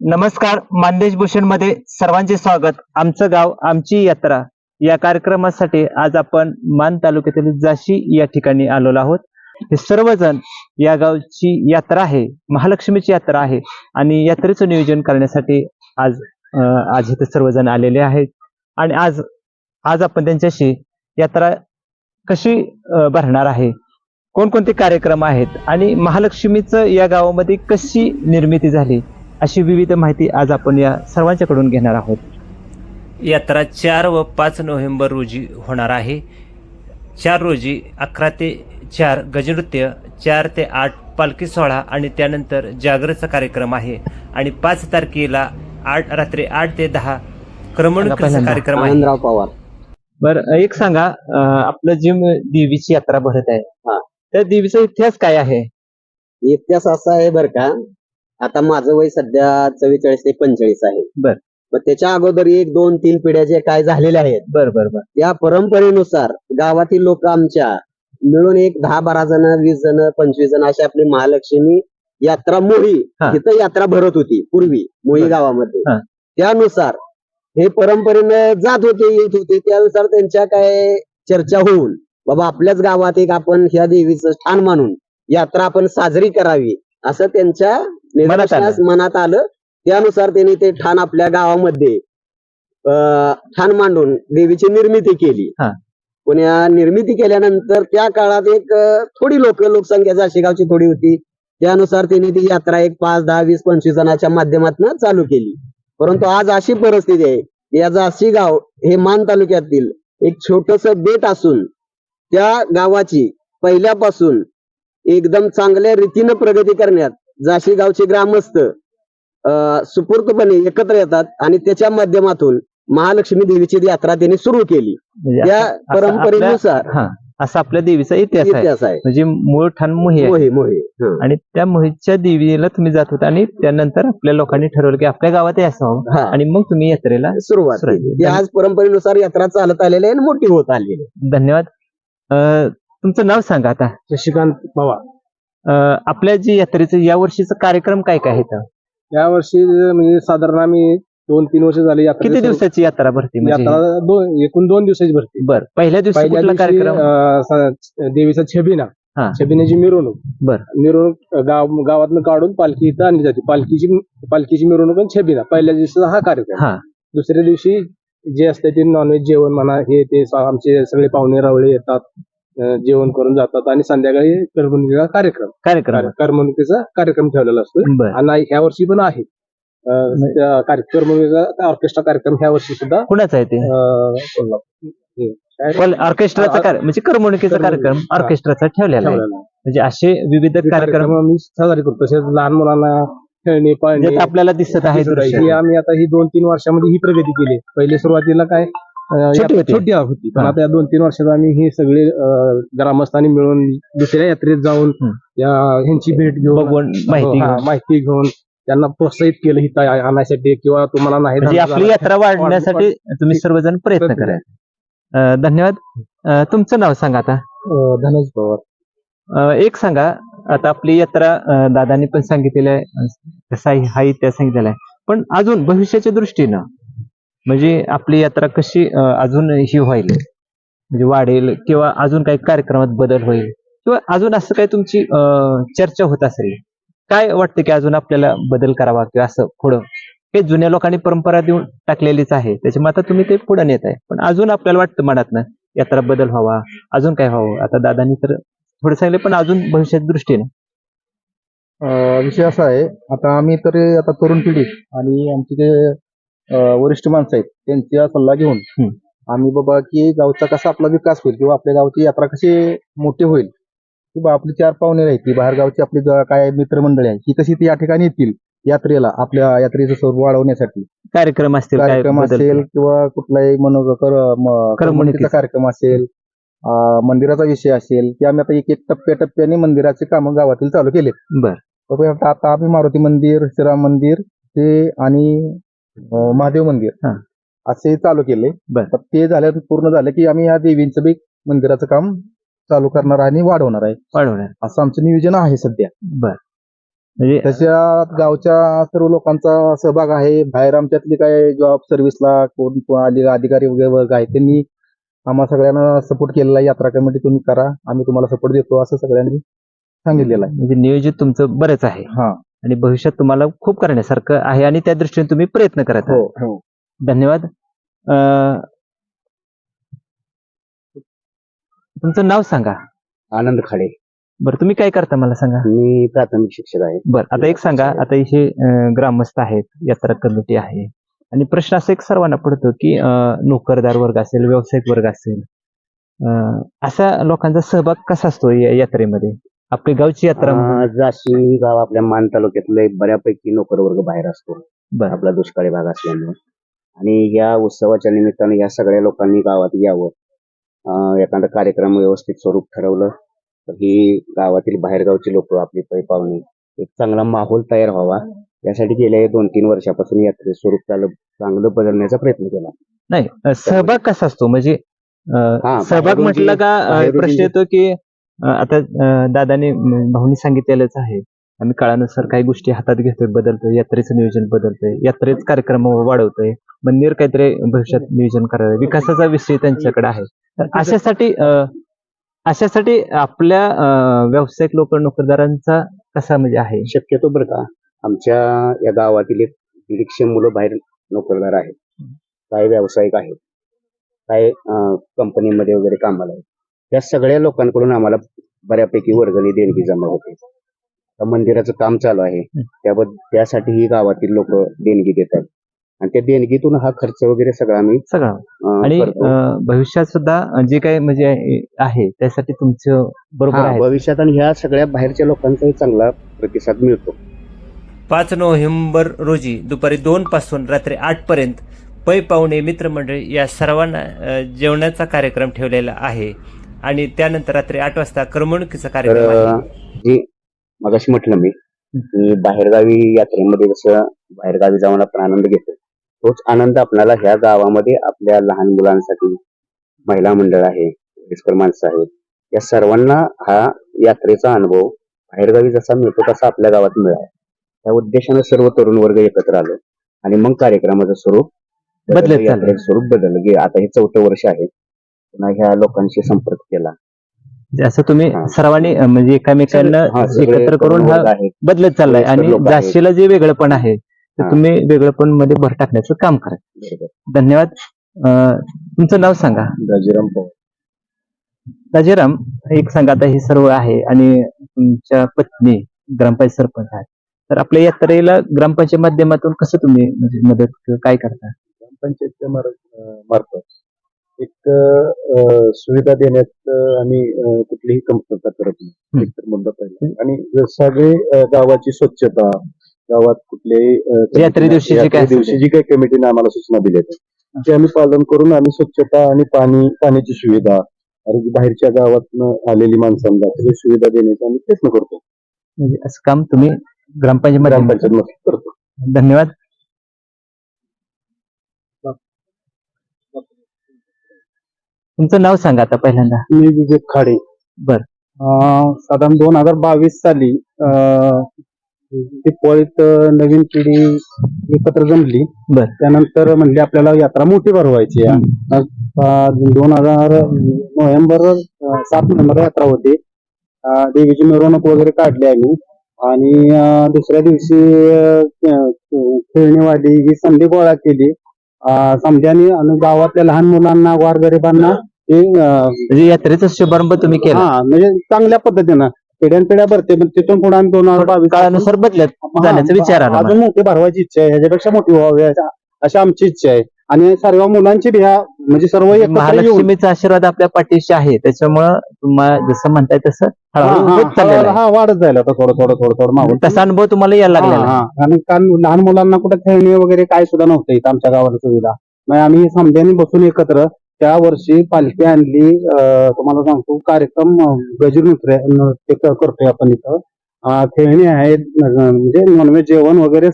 नमस्कार मानदेश भूषणमध्ये सर्वांचे स्वागत. आमचं गाव आमची यात्रा. या कार्यक्रमासाठी आज आपण मान तालुक्यातील जाशी या ठिकाणी आलेलो आहोत. हे सर्वजण या गावची यात्रा आहे महालक्ष्मीची यात्रा आहे आणि यात्रेचं नियोजन करण्यासाठी आज अं, आज इथे सर्वजण आलेले आहेत. आणि आज आज आपण त्यांच्याशी यात्रा कशी अं, भरणार आहे कोणकोणते कार्यक्रम आहेत आणि महालक्ष्मीचं या गावामध्ये कशी निर्मिती झाली अशी विविध माहिती आज आपण या सर्वांच्याकडून घेणार आहोत. यात्रा चार व पाच नोव्हेंबर रोजी होणार आहे. चार रोजी अकरा ते चार गजनृत्य चार ते आठ पालखी सोहळा आणि त्यानंतर जागरचा कार्यक्रम आहे. आणि पाच तारखेला आठ रात्री आठ ते दहा क्रमणुकीचा. कार्यक्रम आहे. आनंदराव पवार. बर एक सांगा आपलं जी म- देवीची यात्रा भरत आहे. त्या देवीचा इतिहास काय आहे? इतिहास असा आहे बर का आता माझं वय सध्या चव्वेचाळीस ते पंचेचाळीस आहे बर. मग त्याच्या अगोदर एक दोन तीन पिढ्या जे काय झालेल्या आहेत बर बर बर त्या परंपरेनुसार गावातील लोक आमच्या मिळून एक दहा बारा जण वीस जण पंचवीस जण अशी आपली महालक्ष्मी यात्रा मोही हा. तिथं यात्रा भरत होती पूर्वी मोही बर. गावामध्ये हा. त्यानुसार हे परंपरेनं जात होते येत होते त्यानुसार त्यांच्या काय चर्चा होऊन बाबा आपल्याच गावात एक आपण ह्या देवीचं ठाण मानून यात्रा आपण साजरी करावी असं त्यांच्या निदर्शनास मनात आलं. त्यानुसार त्यांनी ते ठाण आपल्या गावामध्ये अं, ठाण मांडून देवीची निर्मिती केली. हा. पण या निर्मिती केल्यानंतर त्या काळात एक अं, थोडी लोक लोकसंख्या जाशीगावची थोडी होती. त्यानुसार त्यांनी ती यात्रा एक पाच दहा वीस पंचवीस जणांच्या माध्यमातून चालू केली. परंतु आज अशी परिस्थिती आहे की या जाशी गाव हे मान तालुक्यातील एक छोटस बेट असून त्या गावाची पहिल्यापासून एकदम चांगल्या रीतीनं प्रगती करण्यात जाशी गावचे ग्रामस्थ सुपूर्तपणे एकत्र येतात आणि त्याच्या माध्यमातून महालक्ष्मी देवीची यात्रा त्यांनी सुरू केली. म्हणजे असं परंपरेनुसार हा असा आपल्या देवीचा इतिहास आहे. इतिहास आहे. म्हणजे मूळ ठाण मोही आहे. मोहे मोहे. आणि त्या मोहीच्या देवीला तुम्ही जात होता आणि त्यानंतर आपल्या लोकांनी ठरवलं की आपल्या गावात हे असावं हा. आणि मग तुम्ही यात्रेला सुरुवात आज परंपरेनुसार यात्रा चालत आलेली आहे आणि मोठी होत आलेली आहे. धन्यवाद. अं, तुमचं नाव सांगा आता. शशिकांत पवार. आपल्या जी यात्रेचं या वर्षीचा कार्यक्रम काय काय आहेत या वर्षी म्हणजे साधारण आम्ही दोन तीन वर्ष झाले यात्रा किती दिवसाची यात्रा भरती? म्हणजे यात्रा दोन एकूण दोन दिवसाची भरती. बर. पहिल्या दिवशी कुठला दिवशी कार्यक्रम? देवीचा छबिना. छबिन्याची मिरवणूक. बर. मिरवणूक गाव गावातनं काढून पालखी इथं आणली जाते. पालखीची पालखीची मिरवणूक आणि छबिना. पहिल्या दिवशीचा हा कार्यक्रम. दुसऱ्या दिवशी जे असते ते नॉनव्हेज जेवण म्हणा हे ते आमचे सगळे पाहुणे रावळे येतात. अं, जेवण करून जातात आणि संध्याकाळी करमणुकीचा कार्यक्रम कार्यक्रम करमणुकीचा कार्यक्रम ठेवलेला असतो बर आणि ह्या वर्षी पण आहे अं, त्या कार्यक्रम ऑर्केस्ट्रा कार्यक्रम ह्या वर्षी सुद्धा कुणाचा आहे ते अं, कोल्हापूर. हे, काय रे? कोण- ऑर्केस्ट्राचा कार्य म्हणजे करमणुकीचा करमणुकी. कार्यक्रम हा. ऑर्केस्ट्राचा ठेवलेला आहे ठेवलेला आहे. म्हणजे असे विविध हे कार्यक्रम कार्यक्रम आम्ही साजरे करतो तसेच लहान मुलांना खेळणे पाळणे आपल्याला दिसत आहे. दृश्य. ही आम्ही आता ही दोन तीन वर्षामध्ये ही प्रगती केली पहिले सुरुवातीला काय छोटी होती. छोटी होती. पण हा. आता या दोन तीन वर्षात आम्ही हे सगळे अं, ग्रामस्थांनी मिळून दुसऱ्या यात्रेत जाऊन हम्म. या ह्यांची भेट घेऊन बघून माहिती हा, घेऊन. माहिती घेऊन त्यांना प्रोत्साहित केलं हिथं आणण्यासाठी किंवा तुम्हाला नाही म्हणजे आपली झालं- यात्रा वाढण्यासाठी तुम्ही सर्वजण प्रयत्न करा. अं, धन्यवाद. अं, तुमचं नाव सांगा आता. अं, धनंज पवार. अं, एक सांगा. आता आपली यात्रा अं, दादांनी पण सांगितलेलं आहे. अं, कसा आहे हा इतिहास सांगितलेला आहे. पण अजून भविष्याच्या दृष्टीनं म्हणजे आपली यात्रा कशी अजून ही होईल? म्हणजे वाढेल किंवा अजून काही कार्यक्रमात बदल होईल? किंवा अजून असं काही तुमची चर्चा होत असेल? काय वाटतं की अजून आपल्याला बदल करावा किंवा असं पुढं? हे जुन्या लोकांनी परंपरा देऊन टाकलेलीच आहे. त्याच्यामुळे आता तुम्ही ते पुढे नेत आहे. पण अजून आपल्याला वाटतं मनात ना यात्रा बदल व्हावा अजून काय व्हावं? आता दादांनी तर थोडं सांगितलं पण अजून भविष्यात दृष्टीने. विषय असा आहे. आता आम्ही तर आता तरुण पिढी आणि आमचे जे वरिष्ठ माणसं आहेत त्यांचा सल्ला घेऊन. आम्ही बाबा की गावचा कसा आपला विकास होईल किंवा आपल्या गावची यात्रा कशी मोठी होईल. किंवा आपली चार पाहुणे राहतील बाहेर गावची आपली काय मित्रमंडळी आहे ही कशी ती या ठिकाणी येतील यात्रेला आपल्या यात्रेचं स्वरूप वाढवण्यासाठी. कार्यक्रम असतील कार्यक्रम असेल किंवा कुठलाही मनो कर म- करमणुकीचा कार्यक्रम असेल मंदिराचा विषय असेल की आम्ही आता एक एक टप्प्याटप्प्याने मंदिराचे कामं गावातील चालू आता आता आम्ही मारुती मंदिर श्रीराम मंदिर ते आणि अं, महादेव मंदिर. हा. असे चालू केले. बर. तर ते झाल्या पूर्ण झालं की आम्ही या देवींचं बी मंदिराचं काम चालू करणार आहे आणि वाढवणार आहे. वाढवणार असं आमचं नियोजन आहे सध्या. बर. म्हणजे त्याच्यात गावच्या सर्व लोकांचा सहभाग आहे. बाहेर आमच्यातली काय जॉब सर्व्हिसला कोण कोण आली अधिकारी वगैरे वर्ग आहे त्यांनी आम्हा सगळ्यांना सपोर्ट केलेला आहे. यात्रा कमिटी तुम्ही करा. आम्ही तुम्हाला सपोर्ट देतो असं सगळ्यांनी सांगितलेलं आहे. म्हणजे नियोजित तुमचं बरंच आहे. हा. आणि भविष्यात तुम्हाला खूप करण्यासारखं आहे आणि त्या दृष्टीने तुम्ही प्रयत्न करत आहात. हो. हो धन्यवाद. अं, तुमचं नाव सांगा. आनंद खाडे. बरं तुम्ही काय करता मला सांगा? मी प्राथमिक शिक्षक आहे. बरं आता एक सांगा. आता हे अं, ग्रामस्थ आहेत यात्रा कमिटी आहे. आणि प्रश्न असा एक सर्वांना पडतो की अं, नोकरदार वर्ग असेल व्यावसायिक वर्ग असेल अं, अशा लोकांचा सहभाग कसा असतो या यात्रेमध्ये? आपली गावची यात्रा अं, जाशी गाव आपल्या मान तालुक्यातलं एक बऱ्यापैकी नोकर वर्ग बाहेर असतो. बरं. आपला दुष्काळी भाग असल्यामुळे. आणि या उत्सवाच्या निमित्ताने या सगळ्या लोकांनी गावात यावं. अं, एखादा कार्यक्रम व्यवस्थित स्वरूप ठरवलं तर ही गावातील बाहेरगावची लोक आपली पै पाहुणे. एक चांगला माहोल तयार व्हावा. यासाठी गेल्या दोन तीन वर्षापासून यात्रे स्वरूप चालू चांगलं बदलण्याचा प्रयत्न केला. नाही अं, सहभाग कसा असतो? म्हणजे अं, हा, सहभाग बाहेरून म्हटलं जे- का अं, बाहेरून प्रश्न जे- येतो की आता दादाने भाऊनी सांगितलेलंच आहे. आम्ही काळानुसार काही गोष्टी हातात घेतोय बदलतोय यात्रेचं नियोजन बदलतोय यात्रेच कार्यक्रम वाढवतोय मंदिर काहीतरी भविष्यात नियोजन करावं विकासाचा विषय त्यांच्याकडे आहे. तर अशासाठी अशासाठी आपल्या व्यावसायिक लोक नोकरदारांचा कसा म्हणजे आहे? शक्यतो बरं का आमच्या या गावातील एक दीडशे मुलं बाहेर नोकरदार आहेत. काही व्यावसायिक आहेत. काही कंपनीमध्ये वगैरे कामाला आहेत. या सगळ्या लोकांकडून आम्हाला बऱ्यापैकी वर्गणी देणगी जमा होते. मंदिराचं काम चालू आहे. त्याबद्दल त्यासाठी ही गावातील लोक देणगी देतात. आणि त्या देणगीतून हा खर्च वगैरे सगळा आम्ही सगळं. आणि भविष्यात सुद्धा जे काही म्हणजे आहे त्यासाठी तुमचं बरोबर आहे. भविष्यात आणि ह्या सगळ्या बाहेरच्या लोकांचाही चांगला प्रतिसाद मिळतो. पाच नोव्हेंबर रोजी दुपारी दोन पासून रात्री आठ पर्यंत पै पाहुणे मित्रमंडळी या सर्वांना जेवणाचा कार्यक्रम ठेवलेला आहे. आणि त्यानंतर रात्री आठ वाजता करमणुकीचा तर कार्यक्रम आहे. अं, जी मगाशी म्हटलं मी की बाहेरगावी यात्रेमध्ये कसं बाहेरगावी जाऊन आपण आनंद घेतो तोच आनंद आपल्याला ह्या गावामध्ये आपल्या लहान मुलांसाठी महिला मंडळ आहे वयस्कर माणसं आहेत या सर्वांना हा यात्रेचा अनुभव बाहेरगावी जसा मिळतो तसा आपल्या गावात मिळाला. त्या उद्देशानं सर्व तरुण वर्ग एकत्र आलो आणि मग कार्यक्रमाचं स्वरूप बदलत चाललंय. यात्रेचं स्वरूप बदललं. गे आता हे चौथं वर्ष आहे. पुन्हा ह्या लोकांशी संपर्क केला असं तुम्ही हा. सर्वांनी अं, म्हणजे एकामेकांना हा, सगळे एकत्र करून हा आहेत. बदलत चाललाय आणि लोक आहेत. जाशीला जे वेगळंपण आहे ते हा. तुम्ही वेगळंपणमध्ये भर टाकण्याचं काम करा बरोबर. धन्यवाद अं, तुमचं नाव सांगा राजाराम पवार राजेराम एक सांगा आता हे सर्व आहे आणि तुमच्या पत्नी ग्रामपंचायत सरपंच आहेत तर आपल्या यात्रेला ग्रामपंचायत माध्यमातून कसं तुम्ही म्हणजे मदत किंवा काय करता ग्रामपंचायतच्या अं, मार्फत एक सुविधा देण्यात आम्ही कुठलीही कमतरता करत. नाही. मुद्दा पहिला. आणि सगळे गावाची स्वच्छता गावात कुठल्याही अं, यात्रे दिवशी दिवशी जी काही कमिटीने आम्हाला सूचना दिल्या आहेत ते आम्ही पालन करून आम्ही स्वच्छता आणि पाणी पाण्याची सुविधा आणि बाहेरच्या गावातनं आलेली माणसांना सगळी सुविधा देण्याचा आम्ही प्रयत्न करतो. म्हणजे असं काम तुम्ही ग्रामपंचायत ग्रामपंचायत करतो. धन्यवाद. तुमचं नाव सांगा आता पहिल्यांदा. मी विजय खाडे. बर. अं, साधारण दोन हजार बावीस साली अं, नवीन पिढी एकत्र जमली. बर. त्यानंतर म्हणले आपल्याला यात्रा मोठी भरवायची आहे. अं, दोन हजार नोव्हेंबर अं, सात नोव्हेंबर यात्रा होती. अं, देवीची मिरवणूक वगैरे काढली आम्ही. आणि अं, दुसऱ्या दिवशी अं, खेळणीवाली ही संधी गोळा केली. अं, समध्यानी आणि गावातल्या लहान मुलांना वारगरिबांना ते म्हणजे यात्रेचा शुभारंभ तुम्ही केला. हा म्हणजे चांगल्या पद्धतीनं. पिढ्यान पिढ्या भरते पण तिथून पुढे आम्ही दोन हजार बावीस काळानुसार बदलत जाण्याचा विचार आला अजून मोठी भरवायची इच्छा आहे. ह्याच्यापेक्षा मोठी व्हावी अशा- अशी आमची इच्छा आहे. आणि सर्व मुलांची बी ह्या म्हणजे सर्व एकत्र येऊन महालक्ष्मीचा आशीर्वाद आपल्या पाठीशी आहे. त्याच्यामुळं तुम्हाला जसं म्हणताय तसं हा, हळूहळू हा, होत चाललेलं हा, हा, वाढत जायला आता थोडं थोडं थोडं थोडं मागून. तसा अनुभव तुम्हाला यायला हा, लागलेला आहे. हा. आणि कारण लहान मुलांना कुठे खेळणी वगैरे काय सुद्धा नव्हतं इथं आमच्या गावाला सुविधा. मग आम्ही समध्याने बसून एकत्र त्या वर्षी पालखी आणली. तुम्हाला सांगतो कार्यक्रम गजर नृत्य करतोय आपण इथं. खेळणी आहेत म्हणजे नॉनव्हेज जेवण वगैरे.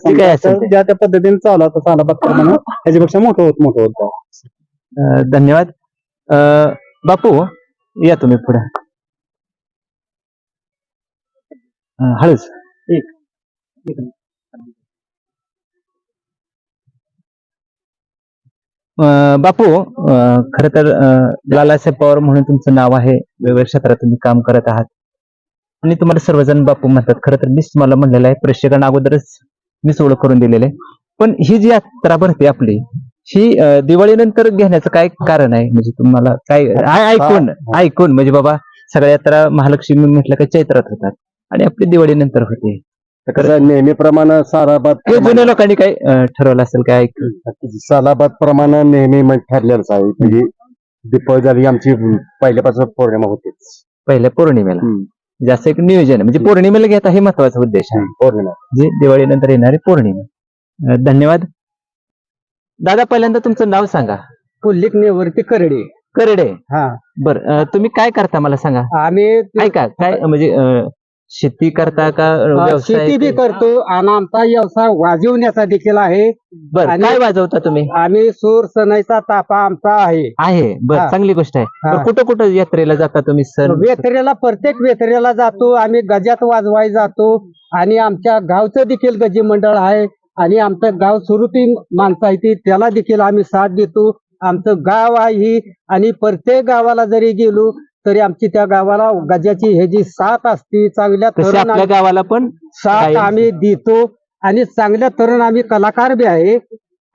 ज्या त्या पद्धतीने चालू तसं आला म्हणून त्याच्यापेक्षा मोठं होत मोठं होत धन्यवाद. अं, बापू या तुम्ही पुढे. हळूच. अं, बापू खर तर लालासाहेब पवार म्हणून तुमचं नाव आहे. वेगवेगळ्या क्षेत्रात तुम्ही काम करत आहात. आणि तुम्हाला सर्वजण बापू म्हणतात. खरं तर मीच तुम्हाला म्हणलेलं आहे प्रेक्षकांना अगोदरच मीच ओळख करून दिलेले पण ही जी यात्रा भरते आपली ही दिवाळीनंतर घेण्याचं काय कारण आहे? म्हणजे तुम्हाला काय ऐकून ऐकून म्हणजे बाबा सगळ्या यात्रा महालक्ष्मी म्हटलं का चैत्रात होतात. आणि आपली दिवाळीनंतर होते. कसं नेहमीप्रमाणे सालाबाद हे जुन्या लोकांनी काय अं, ठरवलं असेल काय? सालाबाद प्रमाणे नेहमी म्हणजे ठरलेलंच आहे. म्हणजे दीपावली झाली आमची पहिल्यापासून पौर्णिमा होतेच. पहिल्या पौर्णिमेला. जास्त एक नियोजन आहे. म्हणजे पौर्णिमेला घेता हे महत्त्वाचा उद्देश आहे. पौर्णिमा. जे दिवाळीनंतर येणारी पौर्णिमा. अं, धन्यवाद. दादा पहिल्यांदा तुमचं नाव सांगा. पुल्लिक नेवरती करडे. करडे. हा. बर तुम्ही काय करता मला सांगा? आम्ही ऐका काय म्हणजे अं, शेती करता का व्यवसाय शेती बी करतो आणि आमचा व्यवसाय वाजवण्याचा देखील आहे. बर आणि- काय वाजवता तुम्ही? आम्ही सूर सणाईचा तापा आमचा आहे. आहे. बर हा. चांगली गोष्ट आहे. हा. कुठं कुठं यात्रेला जाता तुम्ही सर वेतरेला प्रत्येक वेतरेला जातो. आम्ही गजात वाजवाय जातो. आणि आमच्या गावचं देखील गजी मंडळ आहे. आणि आमचं गाव स्वरूपी माणसं आहे ती त्याला देखील आम्ही साथ देतो. आमचं गाव आहे ही. आणि प्रत्येक गावाला जरी गेलो तरी आमची त्या गावाला गजाची हे जी साथ असते चांगल्या तरुण आपल्या गावाला पण साथ आम्ही देतो आणि चांगल्या तरुण आम्ही कलाकार बी आहे.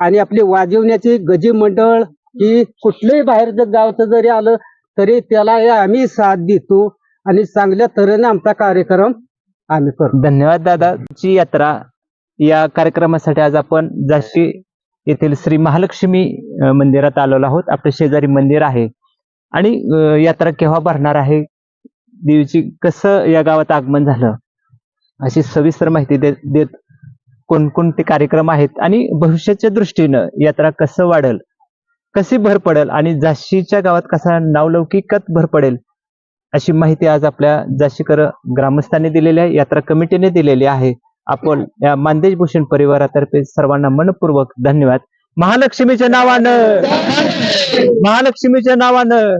आणि आपली वाजवण्याची गजी मंडळ ही कुठल्याही बाहेरचं गावचं जरी आलं तरी त्याला हे आम्ही साथ देतो आणि चांगल्या तऱ्हेने आमचा कार्यक्रम आम्ही करतो. धन्यवाद दादा. ची यात्रा या कार्यक्रमासाठी आज आपण जाशी येथील श्री महालक्ष्मी मंदिरात आलेलो आहोत. आपल्या शेजारी मंदिर आहे. आणि यात्रा केव्हा भरणार आहे? देवीची कसं या गावात आगमन झालं? अशी सविस्तर माहिती देत देत कोणकोणते कार्यक्रम आहेत? आणि भविष्याच्या दृष्टीनं यात्रा कसं वाढेल? कशी भर पडेल? आणि जाशीच्या गावात कसा नावलौकिकत भर पडेल? अशी माहिती आज आपल्या जाशीकर ग्रामस्थांनी दिलेली आहे यात्रा कमिटीने दिलेली आहे. आपण या मानदेश भूषण परिवारातर्फे सर्वांना मनपूर्वक धन्यवाद. महालक्ष्मीच्या नावानं! महालक्ष्मीच्या नावानं.